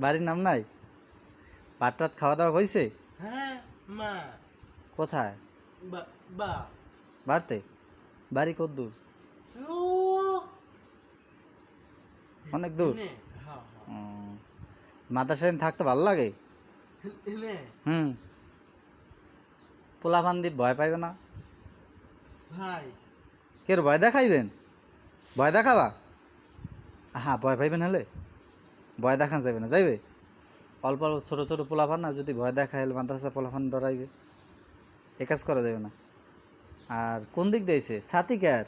বাড়ির নাম নাই? ভাত টাত খাওয়া দাওয়া হয়েছে হ্যাঁ মা। কোথায়? বা বাড়তে? বাড়ি কত দূর? অনেক দূর? ও, মাদ্রাসায় থাকতে ভালো লাগে? হুম। পোলা পোলাপান্দি ভয় পাইবে না? ভাই। কেউ ভয় দেখাইবেন? ভয় দেখাবা? হ্যাঁ ভয় পাইবেন হলে? ভয় দেখান যাবে না যাইবে? অল্প অল্প ছোটো ছোটো পোলাপান না যদি ভয় দেখা হলে মাদ্রাসা পোলাপান ডরাইবে। এ কাজ করা যাবে না। আর কোন দিক দিয়েছে সাথী কার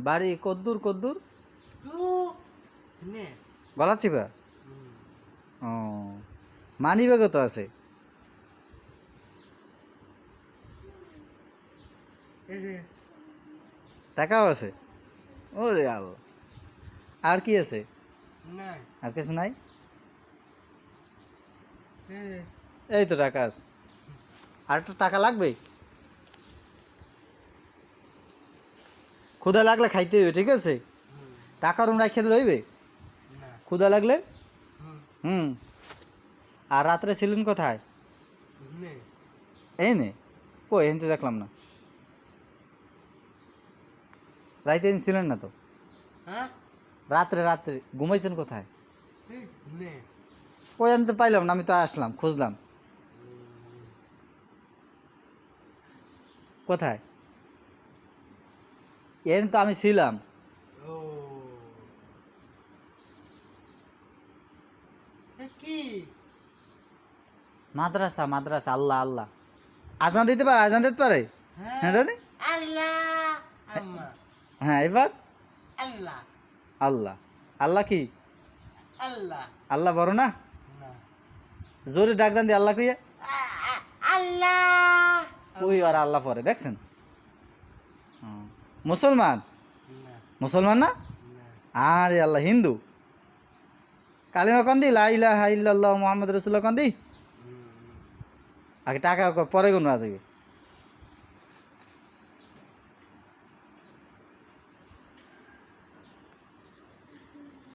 বাড়ি কদ্দূর কদ্দূর? গলা চিপা? ও। মানি ব্যাগও তো আছে টাকাও আছে। ওরে আল্লাহ। আর কি আছে? আর কিছু নাই? এই তো টাকা আছে। আর একটু টাকা লাগবে? ক্ষুদা লাগলে খাইতে হইবে ঠিক আছে? টাকা রুম রাখিয়ে হইবে? ক্ষুদা লাগলে? হুম, হুম। আর রাত্রে ছিলেন কোথায়? এই নে কই এখান দেখলাম না। রাইতে দিন ছিলেন না তো? হ্যাঁ? রাত্রে রাত্রে। ঘুমাইছেন কোথায়? কই আমি তো পাইলাম না আমি তো আসলাম খুঁজলাম। কোথায়? এর তো আমি ছিলাম। কি? মাদ্রাসা মাদ্রাসা আল্লাহ আল্লাহ। আজান দিতে পারে আজান দিতে পারে? হ্যাঁ দাদি? আল্লাহ আম্মা। হ্যাঁ এবার? আল্লাহ। আল্লাহ। আল্লাহ কি? আল্লাহ। আল্লাহ বড় না? জোরে ডাক দান দি আল্লাহ কইয়া। আল্লাহ। ওই আর আল্লাহ পরে দেখছেন। মুসলমান? মুসলমান না? আরে আল্লাহ হিন্দু? কালিমা কন্দি লাইলা হাইল্লাহ মোহাম্মদ রসুল্লাহ কন্দি আগে টাকা পরে গুণ রাজবে